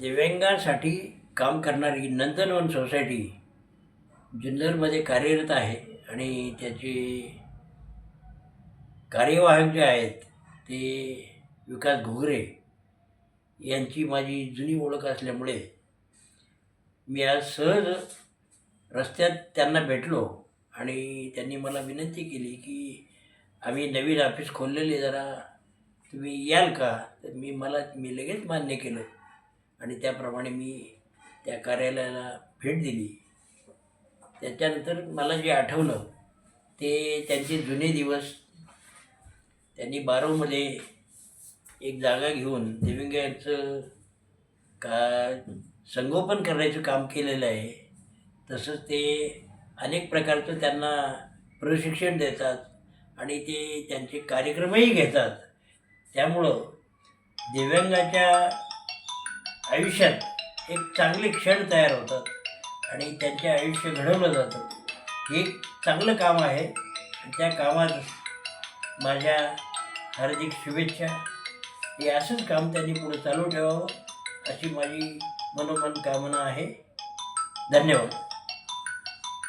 दिव्यांगांसाठी काम करणारी नंदनवन सोसायटी जुन्नरमध्ये कार्यरत आहे आणि त्याचे कार्यवाहक जे आहेत ते विकास घोगरे यांची माझी जुनी ओळख असल्यामुळे मी आज सहज रस्त्यात त्यांना भेटलो आणि त्यांनी मला विनंती केली की आम्ही नवीन ऑफिस खोललेले जरा तुम्ही याल का? तर मी मला मी लगेच मान्य केलं. आणि त्याप्रमाणे मी त्या कार्यालयाला भेट दिली. त्याच्यानंतर मला जे आठवलं ते त्यांचे जुने दिवस. त्यांनी बारोमध्ये एक जागा घेऊन दिव्यांगांचं का संगोपन करायचं काम केलेलं आहे. तसंच ते अनेक प्रकारचं त्यांना प्रशिक्षण देतात आणि ते त्यांचे कार्यक्रमही घेतात. त्यामुळं दिव्यांगाच्या आयुष्यात एक चांगले क्षण तयार होतात आणि त्यांचे आयुष्य घडवलं जातं. हे एक चांगलं काम आहे. त्या कामात माझ्या हार्दिक शुभेच्छा. हे असंच काम त्यांनी पुढे चालू ठेवावं अशी माझी मनोमन कामना आहे. धन्यवाद.